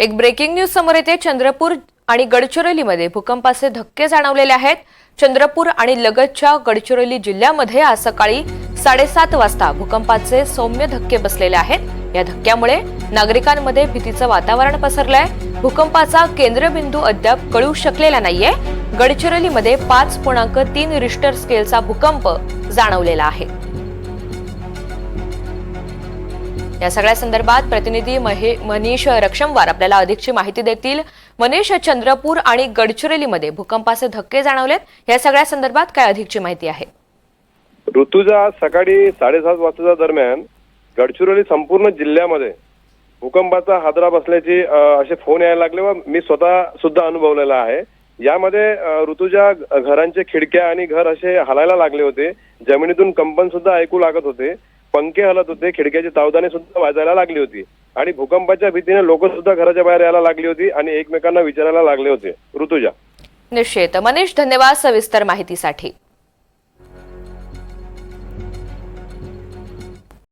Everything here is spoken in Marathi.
एक ब्रेकिंग न्यूज समोर येते. चंद्रपूर आणि गडचिरोलीमध्ये भूकंपाचे धक्के जाणवलेले आहेत. चंद्रपूर आणि लगतच्या गडचिरोली जिल्ह्यामध्ये आज सकाळी साडेसात वाजता भूकंपाचे सौम्य धक्के बसलेले आहेत. या धक्क्यामुळे नागरिकांमध्ये भीतीचं वातावरण पसरलंय. भूकंपाचा केंद्रबिंदू अद्याप कळू शकलेला नाहीये. गडचिरोलीमध्ये पाच पूर्णांक तीन रिश्टर स्केलचा भूकंप जाणवलेला आहे. या सगळ्या संदर्भात प्रतिनिधी मनीष रक्षमवार आपल्याला अधिकची माहिती देतील. मनीष चंद्रपूर आणि गडचिरोलीमध्ये भूकंपाचे धक्के जाणवलेत. या सगळ्या संदर्भात काय अधिकची माहिती आहे? ऋतुजा सकाळी साडेसात वाजताच्या दरम्यान गडचिरोली संपूर्ण जिल्ह्यामध्ये भूकंपाचा हादरा बसल्याचे असे फोन यायला लागले व मी स्वतः सुद्धा अनुभवलेला आहे. यामध्ये ऋतुजा घरांचे खिडक्या आणि घर असे हलायला लागले होते. जमिनीतून कंपन सुद्धा ऐकू लागत होते. पंखे हलत होते खिडक्याची तावदाने सुद्धा वाजायला लागली होती. आणि भूकंपाच्या भीतीने लोक सुद्धा घराच्या बाहेर यायला लागली होती आणि एकमेकांना विचारायला लागले होते. ऋतुजा. निश्चित. मनीष धन्यवाद सविस्तर माहितीसाठी.